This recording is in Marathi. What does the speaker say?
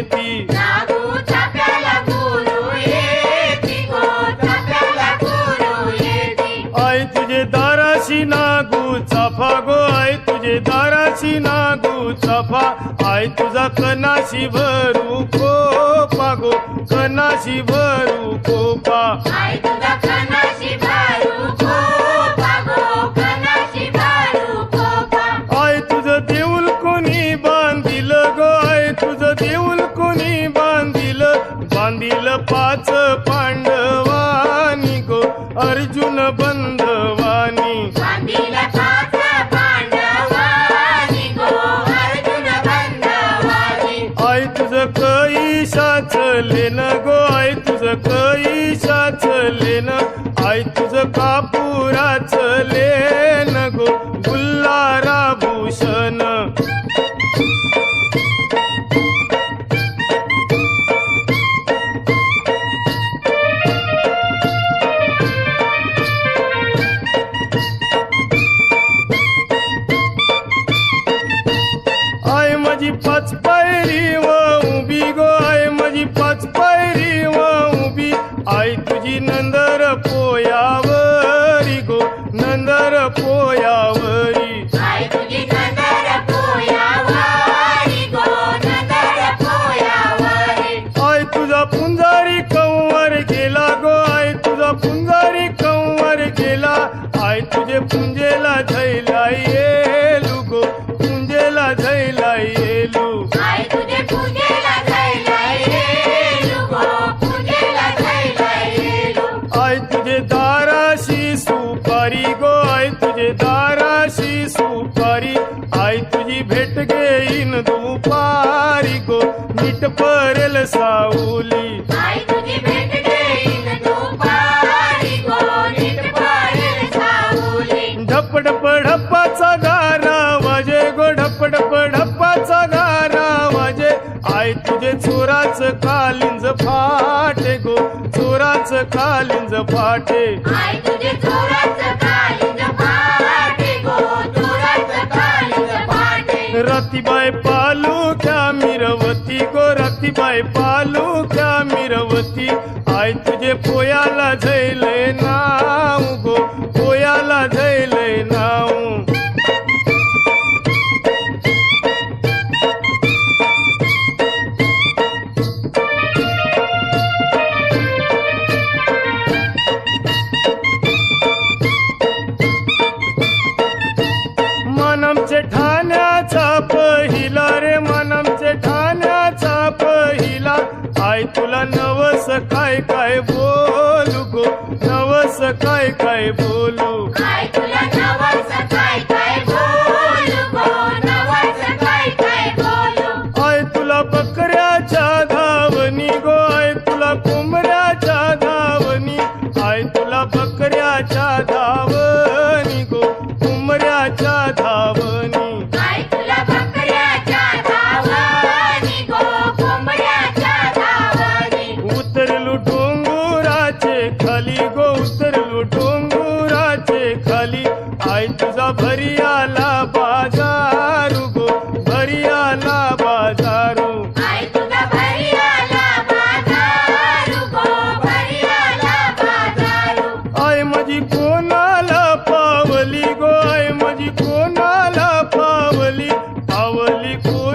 येती. आई तुझे दाराशी नागू चाफा गो आई तुझे दाराशी नागू चाफा. आई तुझा कनाशी भरू कोपा गो कनाशी भरू कोपा. पाच पांडवानी गो अर्जुन बंधवानी. आई तुझं कैशाच लेन गो. आई तुझं कैशाच लेन आई तुझं कापुराच माझी पाच पायरी व उभी. आई तुझी नंदर पोयावरी गो. नंदर पोयावरी. आई तुझी नंदर पोयावारी गो. नंदर पोयावारी. आय तुझा पुंजारी कंवर गेला गो. आय तुझा पुंजारी कंवर गेला. आय तुझे पुंजेला दुपारी गो नीट परेल साऊली। आई तुझी भेट घेईन दुपारी गो नीट पडेल सावली ढप ढप ढप्पाचा गारा वाजे गो ढप ढप ढप्पाचा गारा वाजे. आय तुझे चोराच कालिंज फाटे गो चोराच कालिंज फाटे. गोरातीबाय पालुख्या मिरवती गोरातीबाय पालुख्या तुला नवस काय काय बोलू गो? नवस काय काय बोलू पाय तुझा भरी आला बाजार. गो भरी आला बाजार कोणाला पावली गो आय माझी कोणाला पावली पावली को